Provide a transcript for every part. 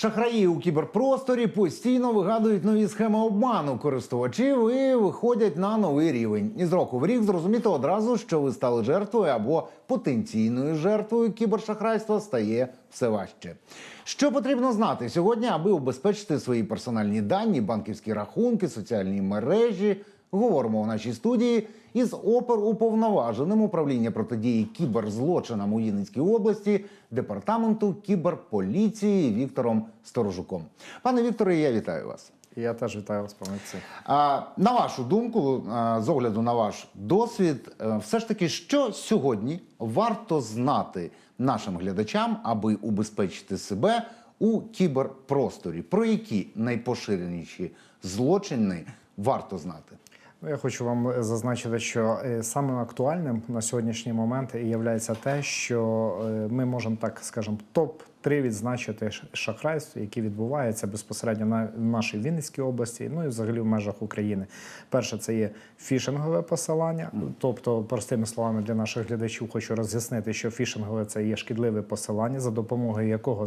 Шахраї у кіберпросторі постійно вигадують нові схеми обману користувачів і виходять на новий рівень. Із року в рік зрозуміти одразу, що ви стали жертвою або потенційною жертвою кібершахрайства стає все важче. Що потрібно знати сьогодні, аби убезпечити свої персональні дані, банківські рахунки, соціальні мережі? Говоримо у нашій студії із оперуповноваженим управління протидії кіберзлочинам у Вінницькій області департаменту кіберполіції Віктором Сторожуком. Пане Вікторе, я вітаю вас. Я теж вітаю вас, пане. А, на вашу думку, з огляду на ваш досвід, е, все ж таки, що сьогодні варто знати нашим глядачам, аби убезпечити себе у кіберпросторі? Про які найпоширеніші злочини варто знати? Ну, Я хочу вам зазначити, що е, самим актуальним на сьогоднішній момент є те, що е, ми можемо так скажемо, топ. Три відзначити ш- шахрайств, які відбуваються безпосередньо на нашій Вінницькій області, ну і взагалі в межах України. Перше, це є фішингове посилання. Тобто, простими словами для наших глядачів, хочу роз'яснити, що фішингове це є шкідливе посилання, за допомогою якого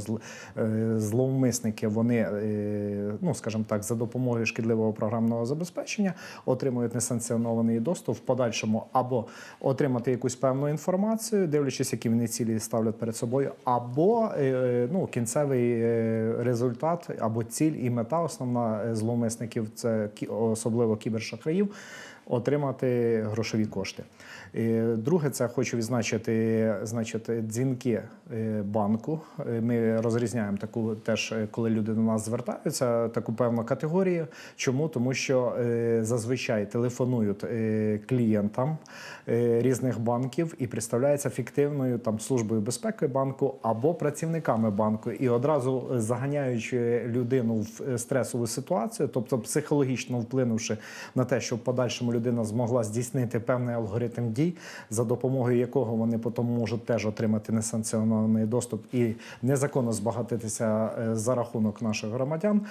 е, зловмисники вони, е, ну скажімо так, за допомогою шкідливого програмного забезпечення отримують несанкціонований доступ в подальшому або отримати якусь певну інформацію, дивлячись, які вони цілі ставлять перед собою, або е, ну, кінцевий е, результат, або ціль і мета основна е, зловмисників, це особливо кібершахраїв. Отримати грошові кошти. Друге, це хочу відзначити, значить, дзвінки е, банку. Е, Ми розрізняємо таку теж, е, коли люди до нас звертаються, таку певну категорію. Чому? Тому що зазвичай телефонують клієнтам різних банків і представляються фіктивною там службою безпеки банку або працівниками банку, і одразу заганяючи людину в стресову ситуацію, тобто психологічно вплинувши на те, щоб в подальшому людина змогла здійснити певний алгоритм дій, за допомогою якого вони потім можуть теж отримати несанкціонований доступ і незаконно збагатитися е, за рахунок наших громадян.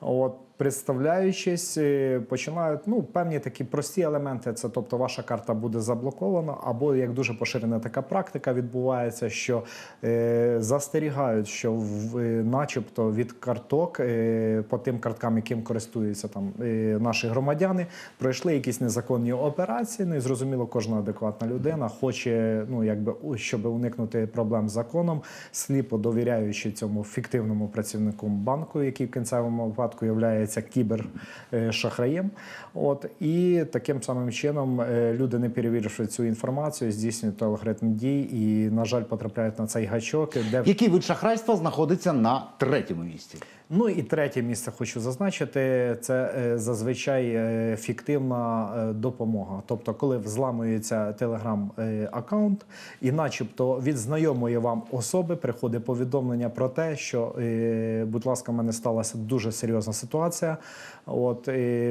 От представляючись, е, починають ну певні такі прості елементи. Це тобто, ваша карта буде заблокована, або як дуже поширена така практика відбувається, що е, застерігають, що в, е, начебто від карток е, по тим карткам, яким користуються там е, наші громадяни, пройшли якісь незаконні операції. Ну і зрозуміло, кожна адекватна людина хоче, ну якби щоб уникнути проблем з законом, сліпо довіряючи цьому фіктивному працівнику банку, який в кінцевому випадку є кібершахраєм. От і таким самим чином е, люди, не перевіривши цю інформацію, здійснюють алгоритм дій і, на жаль, потрапляють на цей гачок, де Який вид шахрайства знаходиться на третьому місці? Ну і третє місце хочу зазначити, це е, зазвичай е, фіктивна е, допомога. Тобто, коли взламується телеграм-аккаунт, і начебто від знайомої вам особи приходить повідомлення про те, що, будь ласка, в мене сталася дуже серйозна ситуація. От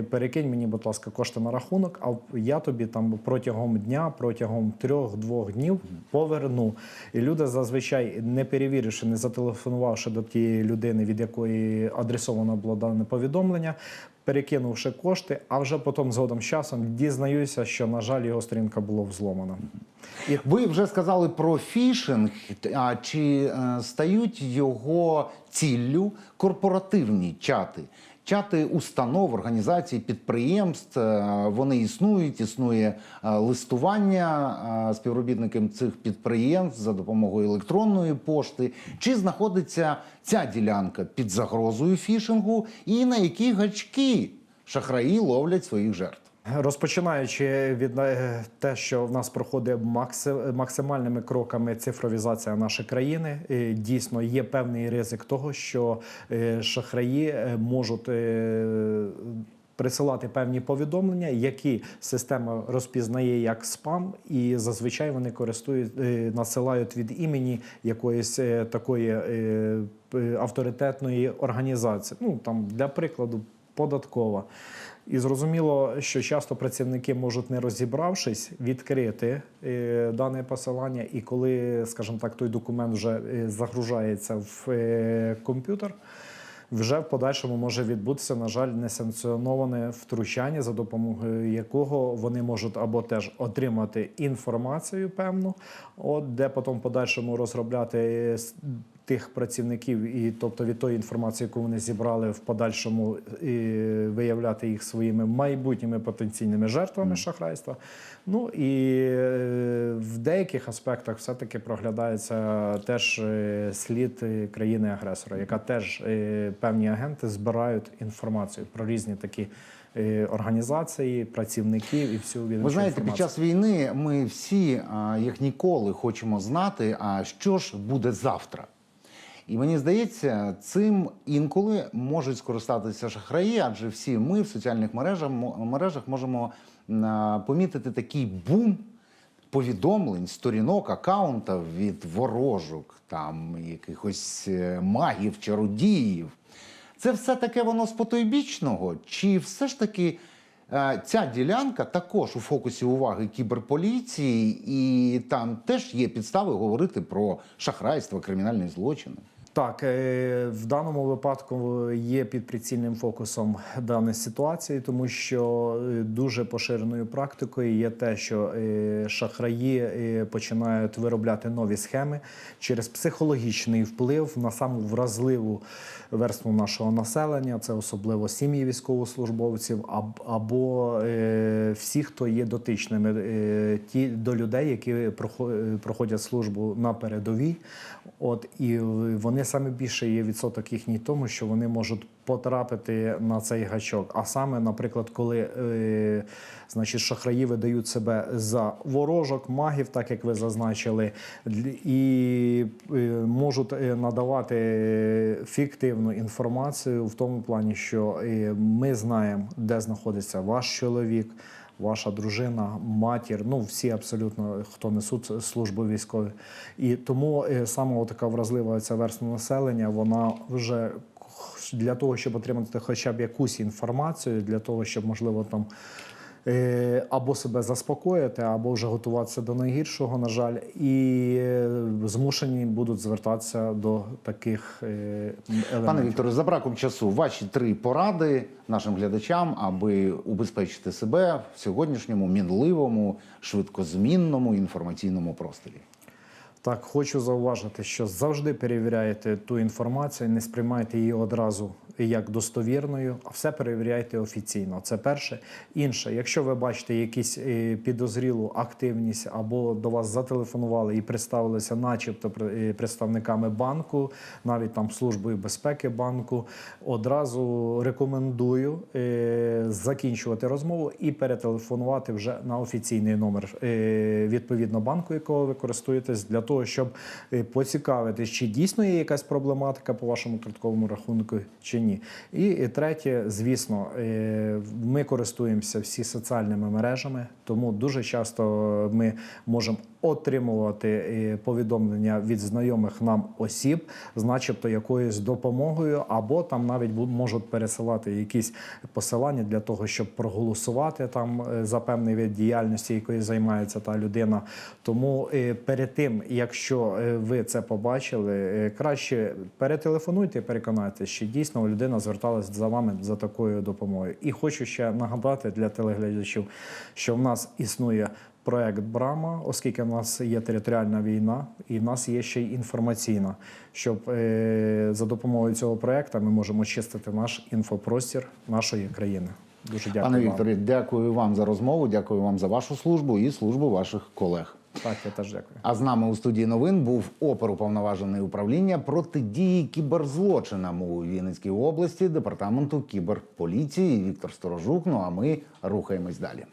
перекинь мені, будь ласка, кошти на рахунок, а я тобі там протягом дня, протягом трьох-двох днів поверну. І люди зазвичай, не перевіривши, не зателефонувавши до тієї людини, від якої адресовано було дане повідомлення, перекинувши кошти, а вже потім згодом з часом дізнаюся, що на жаль його сторінка була взломана. І Ви вже сказали про фішинг. А чи е, стають його ціллю корпоративні чати? Чати установ, організацій, підприємств е, вони існують, існує е, листування е, співробітникам цих підприємств за допомогою електронної пошти. Чи знаходиться ця ділянка під загрозою фішингу, і на які гачки шахраї ловлять своїх жертв? Розпочинаючи від е, те, що в нас проходить максимальними кроками цифровізація нашої країни, е, дійсно є певний ризик того, що е, шахраї можуть. Присилати певні повідомлення, які система розпізнає як спам, і зазвичай вони користують, надсилають від імені якоїсь такої авторитетної організації. Ну там для прикладу, податкова. І зрозуміло, що часто працівники можуть, не розібравшись, відкрити е, дане посилання, і коли, скажімо так, той документ вже е, загружається в е, комп'ютер, вже в подальшому може відбутися, на жаль, несанкціоноване втручання, за допомогою якого вони можуть або теж отримати інформацію певну, от де потім в подальшому розробляти тих працівників, і тобто від тої інформації, яку вони зібрали в подальшому, і виявляти їх своїми майбутніми потенційними жертвами шахрайства. Ну і е, в деяких аспектах все-таки проглядається теж е, слід країни-агресора, яка теж е, певні агенти збирають інформацію про різні такі організації, працівників і всю відомчу Ви знаєте, під час війни ми всі, як ніколи, хочемо знати, а що ж буде завтра. І мені здається, цим інколи можуть скористатися шахраї, адже всі ми в соціальних мережах, мережах можемо помітити такий бум повідомлень, сторінок, акаунтів від ворожок, там якихось е, магів, чародіїв. Це все таке воно з потойбічного? Чи все ж таки е, ця ділянка також у фокусі уваги кіберполіції, і там теж є підстави говорити про шахрайство, кримінальні злочини? Так, е, в даному випадку є під прицільним фокусом даної ситуації, тому що е, дуже поширеною практикою є те, що е, шахраї починають виробляти нові схеми через психологічний вплив на саму вразливу верству нашого населення, це особливо сім'ї військовослужбовців, або всі, хто є дотичними ті до людей, які проходять службу на передовій. От і вони саме більше є відсоток їхній тому, що вони можуть потрапити на цей гачок. А саме, наприклад, коли е, значить, шахраї видають себе за ворожок, магів, так як ви зазначили, і е, можуть е, надавати фіктивну інформацію в тому плані, що е, ми знаємо, де знаходиться ваш чоловік. Ваша дружина, матір, ну всі абсолютно, хто несуть службу військові. І тому е, саме така вразлива ця верства населення, вона вже для того, щоб отримати хоча б якусь інформацію, для того, щоб можливо там. Е, Або себе заспокоїти, або вже готуватися до найгіршого, на жаль, і е, змушені будуть звертатися до таких е, елементів. Пане Вікторе, за браком часу, ваші три поради нашим глядачам, аби убезпечити себе в сьогоднішньому мінливому, швидкозмінному інформаційному просторі. Так, хочу зауважити, що завжди перевіряйте ту інформацію, не сприймайте її одразу як достовірною, а все перевіряйте офіційно. Це перше. Інше, якщо ви бачите якісь е, підозрілу активність або до вас зателефонували і представилися, начебто е, представниками банку, навіть там службою безпеки банку, одразу рекомендую е, закінчувати розмову і перетелефонувати вже на офіційний номер відповідно банку, якого ви користуєтесь, для того, щоб е, поцікавитись, чи дійсно є якась проблематика по вашому картковому рахунку, чи ні. І третє, звісно, е, ми користуємося всі соціальними мережами, тому дуже часто ми можемо отримувати е, повідомлення від знайомих нам осіб, з начебто якоюсь допомогою, або там навіть можуть пересилати якісь посилання для того, щоб проголосувати там е, за певний вид діяльності, якою займається та людина. Тому е, перед тим, якщо ви це побачили, краще перетелефонуйте, і переконайтеся, що дійсно людина зверталась за вами за такою допомогою. І хочу ще нагадати для телеглядачів, що в нас існує. Проект Брама, оскільки в нас є територіальна війна, і в нас є ще й інформаційна, щоб е, за допомогою цього проекту ми можемо очистити наш інфопростір нашої країни. Дуже дякую. Пане. Вікторе, дякую вам за розмову, дякую вам за вашу службу і службу ваших колег. Так, я теж дякую. А з нами у студії новин був оперуповноважений управління протидії кіберзлочинам у Вінницькій області департаменту кіберполіції Віктор Сторожук. Ну а ми рухаємось далі.